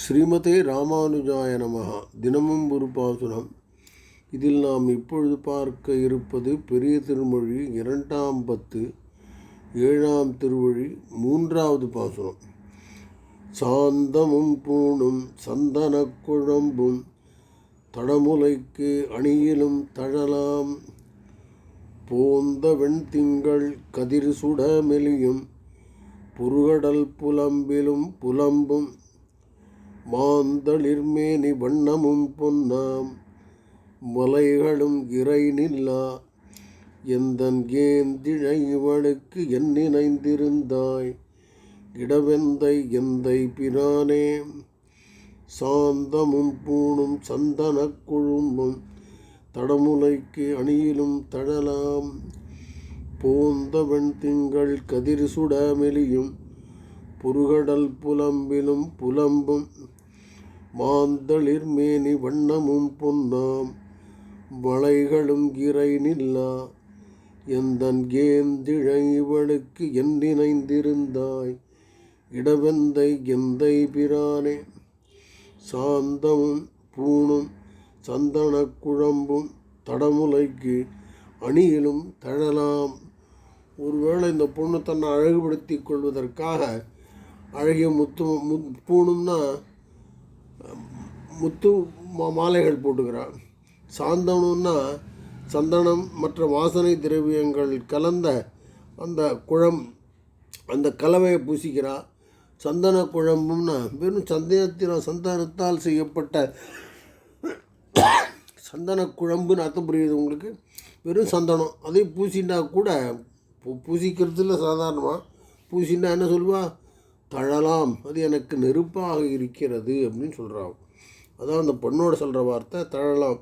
ஸ்ரீமதே ராமானுஜாய நமகா தினமும் ஒரு பாசுரம். இதில் நாம் இப்பொழுது பார்க்க இருப்பது பெரிய திருமொழி இரண்டாம் பத்து ஏழாம் திருவழி மூன்றாவது பாசுரம். சாந்தமும் பூணும் சந்தன குழம்பும் தடமுலைக்கு அணியிலும் தழலாம். போந்த வெண்திங்கள் கதிர் சுட மெலியும் புருகடல் புலம்பிலும் புலம்பும் மாந்தளிர்மேனி வண்ணமும் பொன்னாம் மலைகளும் இறை நில்லா எந்தன் ஏந்திழை இவளுக்கு என் நினைந்திருந்தாய் இடவெந்தை எந்தை பிரானே சாந்தமும் பூணும் சந்தன குழும்பும் தடமுலைக்கு அணியிலும் தழலாம் போந்தவன் திங்கள் கதிர் சுட மெலியும் புருகடல் புலம்பிலும் புலம்பும் மாந்தளிர் மேனி வண்ணமும் பொன்னாம். வளைகளும் இறை நில்லா எந்தன் ஏந்திழை இவளுக்கு என்னிணைந்திருந்தாய் இடவெந்தை எந்தை பிரானே? சாந்தமும் பூணும் சந்தன குழம்பும் தடமுலைக்கு அணியிலும் தழலாம். ஒருவேளை இந்த பொண்ணு தன்னை அழகுபடுத்தி கொள்வதற்காக அழகிய முத்து மு பூணும்னா முத்து மா மாலைகள் போட்டுக்கிறாள் சாந்தனும்னா சந்தனம் மற்ற வாசனை திரவியங்கள் கலந்த அந்த குழம் அந்த கலவையை பூசிக்கிறா. சந்தன குழம்பும்னா வெறும் சந்தனத்தின சந்தனத்தால் செய்யப்பட்ட சந்தன குழம்புன்னு அர்த்தம் புரியுது உங்களுக்கு? வெறும் சந்தனம். அதையும் பூசினா கூட பூ பூசிக்கிறதுல சாதாரணமாக பூசினா என்ன சொல்லுவா? தழலாம். அது எனக்கு நெருப்பாக இருக்கிறது அப்படின்னு சொல்கிறான் அதான் அந்த பொண்ணோட சொல்கிற வார்த்தை தழலாம்.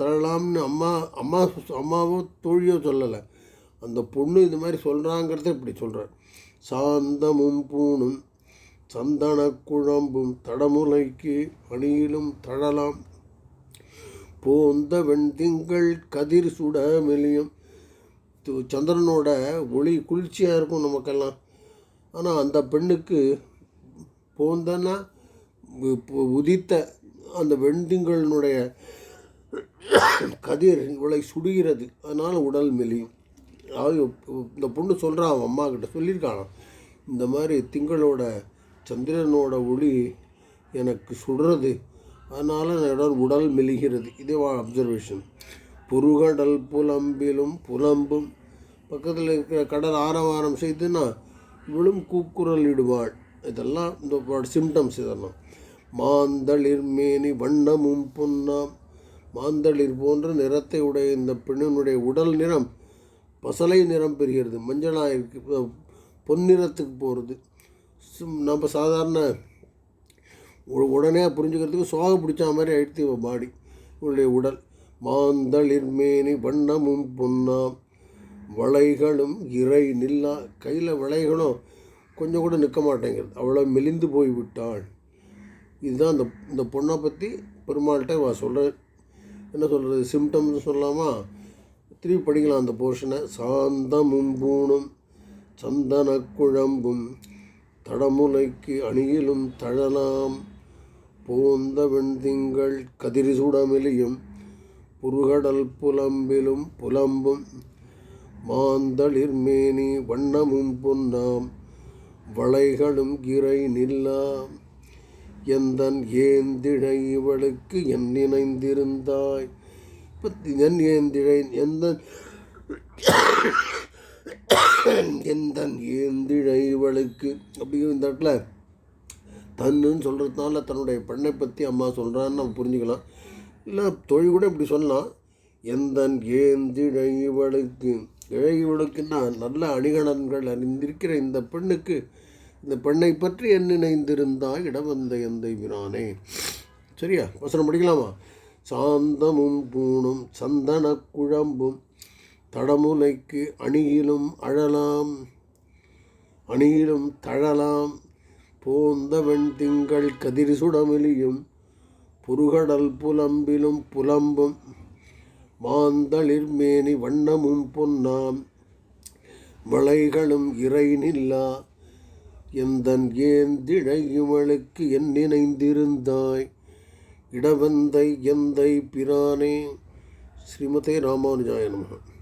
தழலாம்னு அம்மா அம்மா அம்மாவோ தோழியோ சொல்லலை. அந்த பொண்ணு இந்த மாதிரி சொல்கிறாங்கிறத இப்படி சொல்கிறார் சாந்தமும் பூணும் சந்தன குழம்பும் தடமுலைக்கு அணியிலும் தழலாம். போந்த வெண்திங்கள் கதிர் சுட மெலியும். சந்திரனோட ஒளி குளிர்ச்சியாக இருக்கும் நமக்கெல்லாம். ஆனால் அந்த பெண்ணுக்கு போந்தன்னா உதித்த அந்த வெண்திங்களினுடைய கதிர் இவளை சுடுகிறது. அதனால் உடல் மெலியும். அதாவது இந்த பொண்ணு சொல்கிறான் அவன் அம்மா கிட்ட சொல்லியிருக்காளாம் இந்த மாதிரி திங்களோட சந்திரனோட ஒளி எனக்கு சுடுறது. அதனால் என்னோட உடல் மெலிகிறது. இதே அப்சர்வேஷன் புருகடல் புலம்பிலும் புலம்பும். பக்கத்தில் இருக்கிற கடல் ஆரவாரம் செய்துன்னா விழும் கூக்குரல் இடுவாள் இதெல்லாம் இந்த சிம்டம்ஸ் இதெல்லாம். மாந்தளிர் மேனி வண்ணமும் பொன்னாம். மாந்தளிர் போன்ற நிறத்தை உடைய இந்த பெண்ணினுடைய உடல் நிறம் பசலை நிறம் பெறுகிறது. மஞ்சளாக இருக்கு பொன்னிறத்துக்கு போகிறது நம்ம சாதாரண உ- உடனே புரிஞ்சுக்கிறதுக்கு சோக பிடிச்ச மாதிரி ஆயிடுத்து பாடி. இவளுடைய உடல். மாந்தளிர் மேனி வண்ணமும் பொன்னாம். வளைகளும் இறை நில்லா கையில் வளைகளும் கொஞ்சம் கூட நிற்க மாட்டேங்கிறது அவ்வளோ மெலிந்து போய் விட்டாள். இதுதான் இந்த இந்த பொண்ணை பற்றி பெருமாள்கிட்ட வா சொல்கிற என்ன சொல்கிறது சிம்டம்ஸ் சொல்லாமா? திருப்பி படிக்கலாம் அந்த போர்ஷனை சாந்தமும் பூணும் சந்தன குழம்பும் தடமுலைக்கு அணியிலும் தழலாம் போந்த வெண்திங்கள் கதிர் சுடமெலியும் புருகடல் புலம்பிலும் புலம்பும் மாந்தளிர் மேனி வண்ணமும் பொன்னாம் வளைகளும் இறை நில்லாம். எந்தன் ஏந்திழை இவளுக்கு என் நினைந்திருந்தாய்? என் ஏந்திழை எந்த எந்தன் ஏந்திழை இவளுக்கு? அப்படிங்கிற இந்த இடத்துல தன்னுன்னு சொல்கிறதுனால தன்னுடைய பெண்ணை பற்றி அம்மா சொல்கிறான்னு நம்ம புரிஞ்சுக்கலாம். இல்லை தொழில் கூட இப்படி சொல்லலாம். எந்தன் ஏந்திழை இவளுக்கு? இழை நான் நல்ல அணிகலன்கள் அணிந்திருக்கிற இந்த பெண்ணுக்கு இந்த பெண்ணை பற்றி என் நினைந்திருந்தாய் இடவந்த எந்தை விரானே சரியா? வசனம் படிக்கலாமா? சாந்தமும் பூணும் சந்தன குழம்பும் தடமுலைக்கு அணியிலும் அழலாம். அணியிலும் தழலாம். போந்த வெண்திங்கள் கதிர் சுடமெலியும் புருகடல் புலம்பிலும் புலம்பும். மாந்தளிர்மேனி வண்ணமும் பொன்னாம். மலைகளும் இறை நில்லா எந்தன் ஏந்திழையுமளுக்கு என் நினைந்திருந்தாய். இடவந்தை எந்தை பிரானே. ஸ்ரீமதே ராமானுஜாய நமः